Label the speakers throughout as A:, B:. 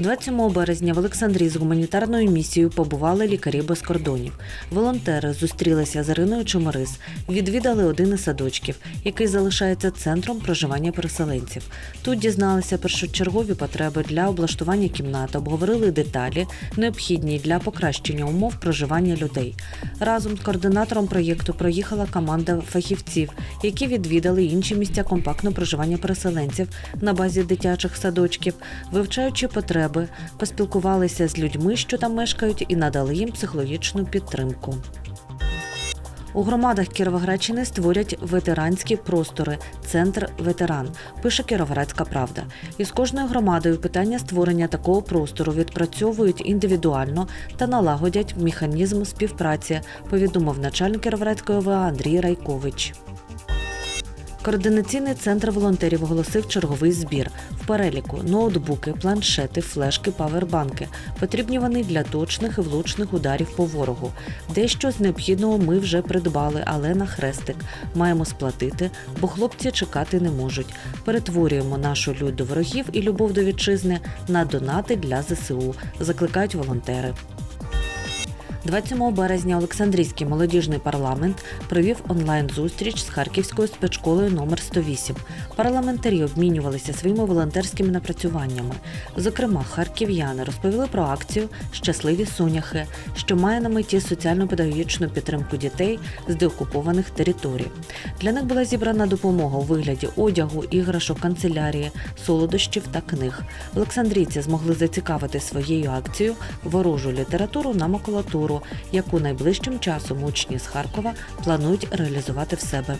A: 27 березня в Олександрії з гуманітарною місією побували лікарі без кордонів. Волонтери зустрілися з Іриною Чоморис, відвідали один із садочків, який залишається центром проживання переселенців. Тут дізналися першочергові потреби для облаштування кімнат, обговорили деталі, необхідні для покращення умов проживання людей. Разом з координатором проєкту проїхала команда фахівців, які відвідали інші місця компактного проживання переселенців на базі дитячих садочків, вивчаючи потреби, поспілкувалися з людьми, що там мешкають, і надали їм психологічну підтримку. У громадах Кіровоградщини створять ветеранські простори, центр ветеран, пише Кіровоградська правда. Із кожною громадою питання створення такого простору відпрацьовують індивідуально та налагодять механізм співпраці, повідомив начальник Кіровоградської ОВА Андрій Райкович. Координаційний центр волонтерів оголосив черговий збір. В переліку ноутбуки, планшети, флешки, павербанки. Потрібні вони для точних і влучних ударів по ворогу. Дещо з необхідного ми вже придбали, але на хрестик. Маємо сплатити, бо хлопці чекати не можуть. Перетворюємо нашу лють до ворогів і любов до вітчизни на донати для ЗСУ, закликають волонтери. 27 березня Олександрійський молодіжний парламент провів онлайн-зустріч з Харківською спецшколою номер 108. Парламентарі обмінювалися своїми волонтерськими напрацюваннями. Зокрема, харків'яни розповіли про акцію Щасливі соняхи, що має на меті соціально-педагогічну підтримку дітей з деокупованих територій. Для них була зібрана допомога у вигляді одягу, іграшок, канцелярії, солодощів та книг. Олександрійці змогли зацікавити своєю акцією ворожу літературу на макулатуру, яку найближчим часом учні з Харкова планують реалізувати в себе.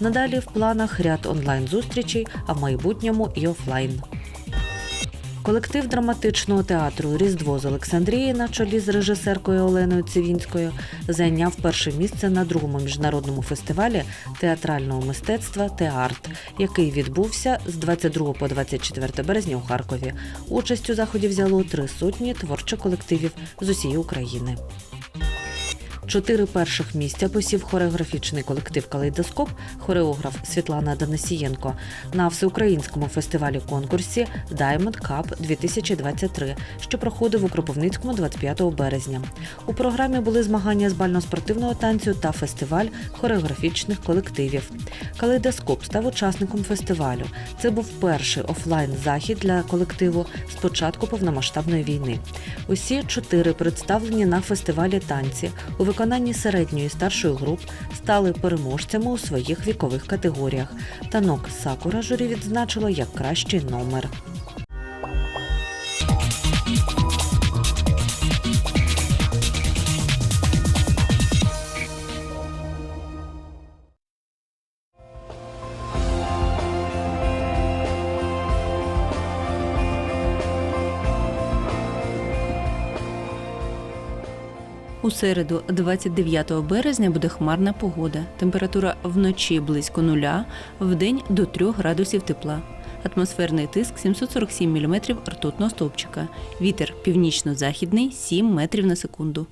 A: Надалі в планах ряд онлайн-зустрічей, а в майбутньому і офлайн. Колектив драматичного театру Різдво з Олександрії на чолі з режисеркою Оленою Цивінською зайняв перше місце на другому міжнародному фестивалі театрального мистецтва Теарт, який відбувся з 22 по 24 березня у Харкові. Участь у заході взяло три сотні творчих колективів з усієї України. Чотири перших місця посів хореографічний колектив Калейдоскоп, хореограф Світлана Данисієнко на всеукраїнському фестивалі конкурсі Diamond Cup 2023, що проходив у Кропивницькому 25 березня. У програмі були змагання з бально-спортивного танцю та фестиваль хореографічних колективів. Калейдоскоп став учасником фестивалю. Це був перший офлайн-захід для колективу з початку повномасштабної війни. Усі чотири представлені на фестивалі танці у виконанні середньої старшої груп стали переможцями у своїх вікових категоріях. Танок Сакура журі відзначило як кращий номер.
B: У середу, 29 березня, буде хмарна погода. Температура вночі близько нуля, вдень до 3 градусів тепла. Атмосферний тиск 747 мм ртутного стовпчика. Вітер північно-західний 7 метрів на секунду.